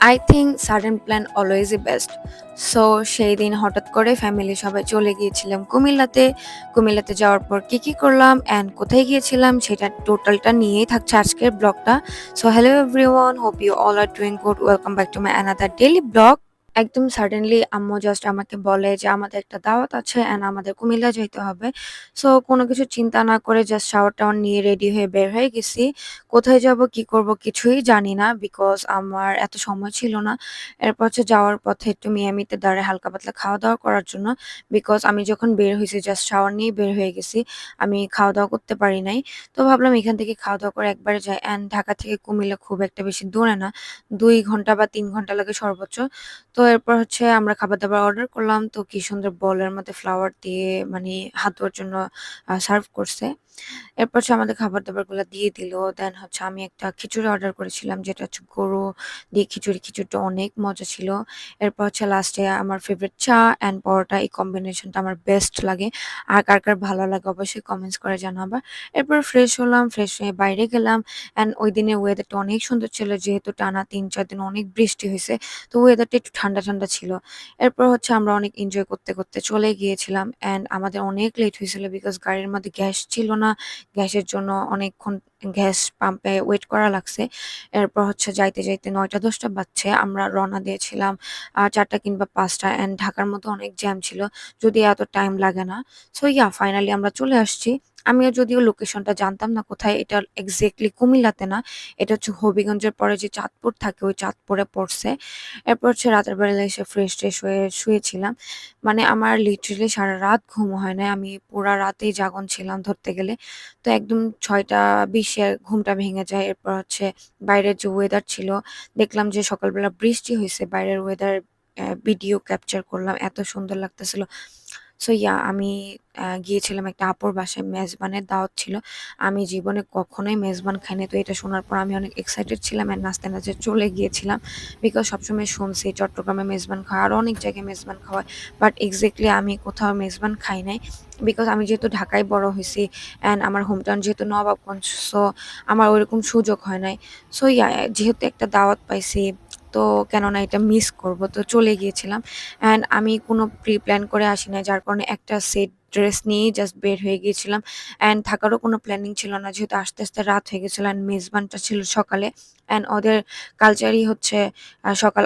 I think sudden plan always অলওয়েজই best so সেই দিন হঠাৎ করে ফ্যামিলি সবাই চলে গিয়েছিলাম কুমিল্লাতে। কুমিল্লাতে যাওয়ার পর কী কী করলাম অ্যান্ড কোথায় গিয়েছিলাম সেটা টোটালটা নিয়েই থাকছে আজকের ব্লগটা। So hello everyone hope you all are doing good welcome back to my another daily vlog একদম সাডেনলি আম্মু জাস্ট আমাকে বলে যে, আমাদের একটা দাওয়াত আছে অ্যান্ড আমাদের কুমিল্লা যেতে হবে। সো কোনো কিছু চিন্তা না করে জাস্ট শাওয়ার টাওয়ার নিয়ে রেডি হয়ে বের হয়ে গেছি। কোথায় যাব, কি করব কিছুই জানি না বিকজ আমার এত সময় ছিল না। এরপর হচ্ছে যাওয়ার পথে একটু মিয়ামিতে দাঁড়ায় হালকা পাতলা খাওয়া দাওয়া করার জন্য বিকজ আমি যখন বের হয়েছি জাস্ট শাওয়ার নিয়ে বের হয়ে গেছি, আমি খাওয়া দাওয়া করতে পারি নাই। তো ভাবলাম এখান থেকে খাওয়া দাওয়া করে একবারে যাই অ্যান্ড ঢাকা থেকে কুমিল্লা খুব একটা বেশি দূরে না, দুই ঘণ্টা বা তিন ঘণ্টা লাগে সর্বোচ্চ। তো এরপর হচ্ছে আমরা খাবার দাবার অর্ডার করলাম। তো কি সুন্দর বলের মধ্যে ফ্লাওয়ার দিয়ে মানে হাত ধোয়ার জন্য সার্ভ করছে। এরপর হচ্ছে আমাদের খাবার দাবার দাবারগুলো দিয়ে দিল। দেন হচ্ছে আমি একটা খিচুড়ি অর্ডার করেছিলাম, যেটা হচ্ছে গরু দিয়ে খিচুড়ি। খিচুড়িটা অনেক মজা ছিল। এরপর হচ্ছে লাস্টে আমার ফেভারিট চা অ্যান্ড পরোটা, এই কম্বিনেশনটা আমার বেস্ট লাগে। আর কার কার ভালো লাগে অবশ্যই কমেন্টস করে জানাবা। এরপর ফ্রেশ হলাম ফ্রেশ হয়ে বাইরে গেলাম। অ্যান্ড ওই দিনে ওয়েদারটা অনেক সুন্দর ছিল, যেহেতু টানা তিন, চার দিন অনেক বৃষ্টি হয়েছে। তো ওয়েদারটা একটু ঠান্ডা ঠান্ডা ঠান্ডা ছিল। এরপর হচ্ছে আমরা অনেক এনজয় করতে করতে চলে গিয়েছিলাম। অ্যান্ড আমাদের অনেক লেট হয়েছিল বিকজ গাড়ির মধ্যে গ্যাস ছিল না। গ্যাসের জন্য অনেকক্ষণ গ্যাস পাম্পে ওয়েট করা লাগছে। এরপর হচ্ছে যাইতে যাইতে নয়টা, দশটা বাজছে। আমরা রওনা দিয়েছিলাম চারটা কিংবা পাঁচটা অ্যান্ড ঢাকার মতো অনেক জ্যাম ছিল যদি এত টাইম লাগে না। সো ইয়া ফাইনালি আমরা চলে আসছি। আমিও যদিও লোকেশনটা জানতাম না কোথায়, এটা এক্স্যাক্টলি কুমিল্লাতে না। এটা হচ্ছে হবিগঞ্জের পরে যে চাঁদপুর থাকে, ওই চাঁদপুরে পড়ছে। এরপর হচ্ছে রাতের বেলা এসে ফ্রেশ ট্রেশ হয়ে শুয়েছিলাম। মানে আমার লিটারেলি সারা রাত ঘুম হয় না আমি পুরা রাতেই জাগন ছিলাম ধরতে গেলে। তো একদম ছয়টা বিশে ঘুমটা ভেঙে যায়। এরপর হচ্ছে বাইরের যে ওয়েদার ছিল, দেখলাম যে সকালবেলা বৃষ্টি হয়েছে বাইরের ওয়েদার ভিডিও ক্যাপচার করলাম। এত সুন্দর লাগতেছিল। সো ইয়া আমি গিয়েছিলাম একটা আপুর বাসায় মেজবানের দাওয়াত ছিল। আমি জীবনে কখনোই মেজবান খাইনি। তো এটা শোনার পর আমি অনেক এক্সাইটেড ছিলাম আর নাচতে নাচতে চলে গিয়েছিলাম। বিকজ সবসময় শুনছি চট্টগ্রামে মেজবান খাওয়া আরও অনেক জায়গায় মেজবান খাওয়ায় বাট এক্স্যাক্টলি আমি কোথাও মেজবান খাই নাই। বিকজ আমি যেহেতু ঢাকায় বড় হয়েছি অ্যান্ড আমার হোমটাউন যেহেতু নবাবগঞ্জ সো আমার ওইরকম সুযোগ হয় নাই। সো ইয়া যেহেতু একটা দাওয়াত পাইছি তো কেননা এটা মিস করব, তো চলে গিয়েছিলাম। অ্যান্ড আমি কোনো প্রি প্ল্যান করে আসি না যার কারণে একটা সেট ড্রেস নিয়েই জাস্ট বের হয়ে গিয়েছিলাম। অ্যান্ড থাকারও কোনো প্ল্যানিং ছিল না, যেহেতু আস্তে আস্তে রাত হয়ে গেছিল অ্যান্ড মেজবানটা ছিল সকালে। অ্যান্ড ওদের কালচারই হচ্ছে সকাল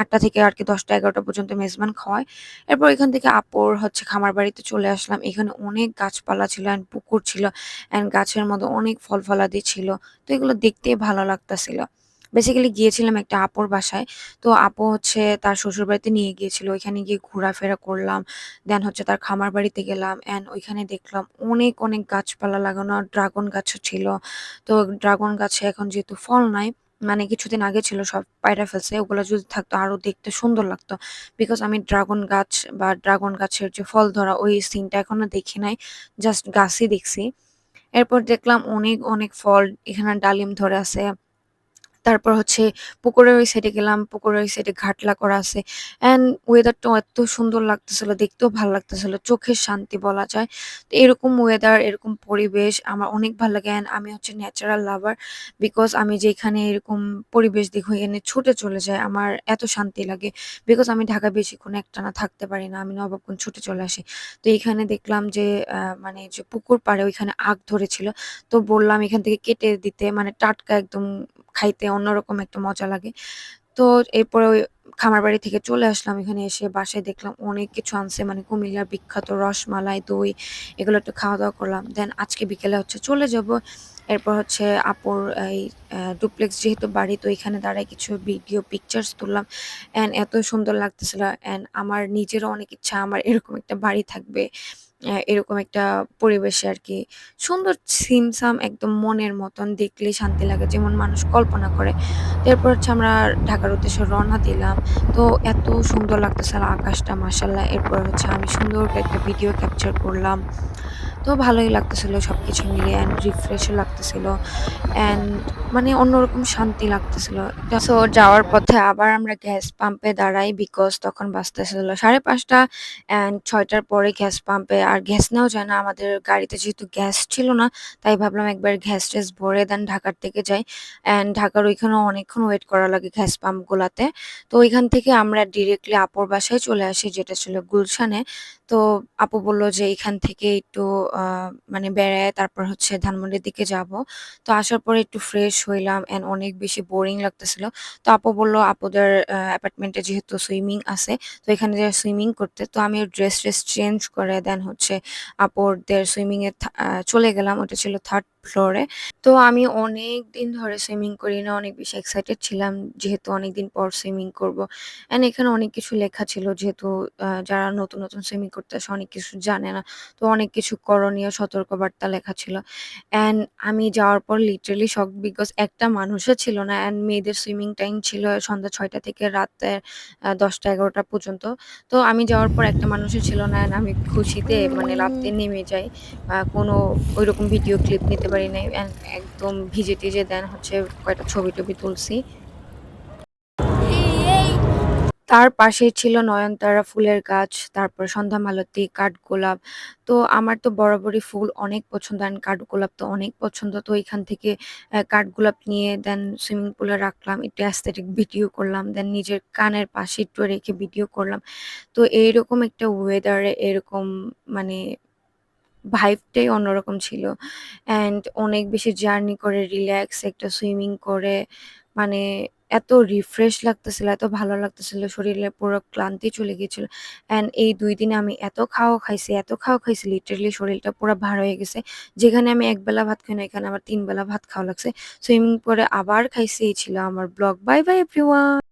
আটটা থেকে আর কি দশটা এগারোটা পর্যন্ত মেজবান খাওয়ায়। এরপর এখান থেকে আপুর হচ্ছে খামার বাড়িতে চলে আসলাম। এখানে অনেক গাছপালা ছিল অ্যান্ড পুকুর ছিল। অ্যান্ড গাছের মধ্যে অনেক ফল ফলাদি ছিল। তো এগুলো দেখতেই ভালো লাগতাছিল। বেসিক্যালি গিয়েছিলাম একটা আপুর বাসায়। তো আপু হচ্ছে তার শ্বশুরবাড়িতে নিয়ে গিয়েছিল। ওইখানে গিয়ে ঘোরাফেরা করলাম। দেন হচ্ছে তার খামার বাড়িতে গেলাম। অ্যান্ড ওইখানে দেখলাম অনেক অনেক গাছপালা লাগানো ড্রাগন গাছও ছিল। তো ড্রাগন গাছে এখন যেহেতু ফল নাই মানে কিছুদিন আগে ছিল সব পায়রা ফেলছে। ওগুলো যদি থাকতো আরও দেখতে সুন্দর লাগতো। বিকজ আমি ড্রাগন গাছ বা ড্রাগন গাছের যে ফল ধরা ওই সিনটা এখনও দেখি নাই। জাস্ট গাছই দেখছি। এরপর দেখলাম অনেক অনেক ফল। এখানে ডালিম ধরে আছে। তারপর হচ্ছে পুকুরের ওই সাইডে গেলাম, পুকুরের ওই সাইডে ঘাটলা করা আছে। অ্যান্ড ওয়েদারটা এত সুন্দর লাগতেছিল, দেখতেও ভালো লাগতেছিল, চোখের শান্তি বলা যায়। তো এরকম ওয়েদার এরকম পরিবেশ আমার অনেক ভালো লাগে। অ্যান্ড আমি হচ্ছে ন্যাচারাল লাভার বিকজ আমি যেখানে এরকম পরিবেশ দেখো এখানে ছুটে চলে যায় আমার এত শান্তি লাগে। বিকজ আমি ঢাকা বেশিক্ষণ একটানা থাকতে পারি না, আমি নবাবগঞ্জ ছুটে চলে আসি। তো এইখানে দেখলাম যে মানে যে পুকুর পাড়ে ওইখানে আগ ধরেছিল, তো বললাম এখান থেকে কেটে দিতে মানে টাটকা একদম খাইতে অন্যরকম একটা মজা লাগে। তো এরপরে ওই খামার বাড়ি থেকে চলে আসলাম। এখানে এসে বাসায় দেখলাম অনেক কিছু আনছে। মানে কুমিল্লার বিখ্যাত রসমালাই, দই এগুলো একটু খাওয়া-দাওয়া করলাম। দেন আজকে বিকেলে হচ্ছে চলে যাব। এরপর হচ্ছে আপুর এই ডুপ্লেক্স যেহেতু বাড়ি তো এখানে দাঁড়ায় কিছু ভিডিও পিকচার্স তুললাম। অ্যান্ড এত সুন্দর লাগতেছিল অ্যান্ড আমার নিজেরও অনেক ইচ্ছা আমার এরকম একটা বাড়ি থাকবে। এরকম একটা পরিবেশে আরকি। সুন্দর ছিমছাম একদম মনের মতন দেখলেই শান্তি লাগে, যেমন মানুষ কল্পনা করে। এরপর হচ্ছে আমরা ঢাকার উদ্দেশ্যে রওনা দিলাম। তো এত সুন্দর লাগতেছিল আকাশটা, মাশাআল্লাহ। এরপর হচ্ছে আমি সুন্দর করে একটা ভিডিও ক্যাপচার করলাম। তো ভালোই লাগতেছিল সবকিছু মিলিয়ে অ্যান্ড রিফ্রেশও লাগতেছিল অ্যান্ড মানে অন্যরকম শান্তি লাগতেছিল। সো যাওয়ার পথে আবার আমরা গ্যাস পাম্পে দাঁড়াই বিকজ তখন বাজতেছিল ৫:৩০ অ্যান্ড ৬টার পরে গ্যাস পাম্পে আর গ্যাস নেওয়া যায় না। আমাদের গাড়িতে যেহেতু গ্যাস ছিল না, তাই ভাবলাম একবার গ্যাস-ট্যাস ভরে দেন ঢাকার থেকে যাই। অ্যান্ড ঢাকার ওইখানেও অনেকক্ষণ ওয়েট করা লাগে গ্যাস পাম্পগুলাতে। তো ওইখান থেকে আমরা ডিরেক্টলি আপুর বাসায় চলে আসি যেটা ছিল গুলশানে। তো আপু বলল যে এখান থেকে একটু মানে বেড়ায় তারপর হচ্ছে ধানমন্ডির দিকে যাব। তো আসার পরে একটু ফ্রেশ হইলাম অ্যান্ড অনেক বেশি বোরিং লাগতেছিল। তো আপু বলল আপুদের অ্যাপার্টমেন্টে যেহেতু সুইমিং আছে, তো এখানে যাইয়া সুইমিং করতে। তো আমি ড্রেস-ট্রেস চেঞ্জ করে দেন হচ্ছে আপুদের সুইমিং এ থা আ চলে গেলাম। ওটা ছিল 3rd ফ্লোরে। তো আমি অনেকদিন ধরে সুইমিং করি না। অনেক বেশি এক্সাইটেড ছিলাম যেহেতু অনেকদিন পর সুইমিং করব। অ্যান্ড এখানে অনেক কিছু লেখা ছিল যেহেতু যারা নতুন, নতুন সুইমিং করতে আসে অনেক কিছু জানে না। তো অনেক কিছু করণীয় সতর্কবার্তা লেখা ছিল। অ্যান্ড আমি যাওয়ার পর লিটারালি শকড বিকজ একটা মানুষও ছিল না অ্যান্ড মেয়েদের সুইমিং টাইম ছিল সন্ধ্যা ছয়টা থেকে রাতের দশটা ১০ঃ০০-১১ঃ০০ পর্যন্ত। তো আমি যাওয়ার পর একটা মানুষও ছিল না অ্যান্ড আমি খুশিতে মানে লাফ দিয়ে নেমে যাই। কোনো ওইরকম ভিডিও ক্লিপ নিতে পারি নাই একদম ভিজে-টিজে দেন হচ্ছে কয়েকটা ছবি-টবি তুলছি। তার পাশেই ছিল নয়নতারা ফুলের গাছ, তারপর সন্ধ্যামালতী, কাঠগোলাপ। তো আমার তো বরাবরই ফুল অনেক পছন্দ অ্যান্ড কাঠগোলাপ তো অনেক পছন্দ। তো এখান থেকে কাঠগোলাপ নিয়ে দেন সুইমিং পুলে রাখলাম। একটু অ্যাস্থেটিক ভিডিও করলাম। দেন নিজের কানের পাশে একটু রেখে ভিডিও করলাম। তো এইরকম একটা ওয়েদারে এরকম মানে ভাইবটাই অন্যরকম ছিল। অ্যান্ড অনেক বেশি জার্নি করে রিল্যাক্স একটা সুইমিং করে মানে এত রিফ্রেশ লাগতেছিল, এত ভালো লাগতেছিল শরীরে পুরো ক্লান্তি চলে গিয়েছিল। অ্যান্ড এই দুই দিনে আমি এত খাওয়া খাইছি, এত খাওয়া খাইছি লিটারালি শরীরটা পুরো ভার হয়ে গেছে। যেখানে আমি একবেলা ভাত খাই না এখানে আমার ৩ বেলা ভাত খাওয়া লাগছে। সুইমিং করে আবার খাইছি। এই ছিল আমার ব্লগ। By, by everyone.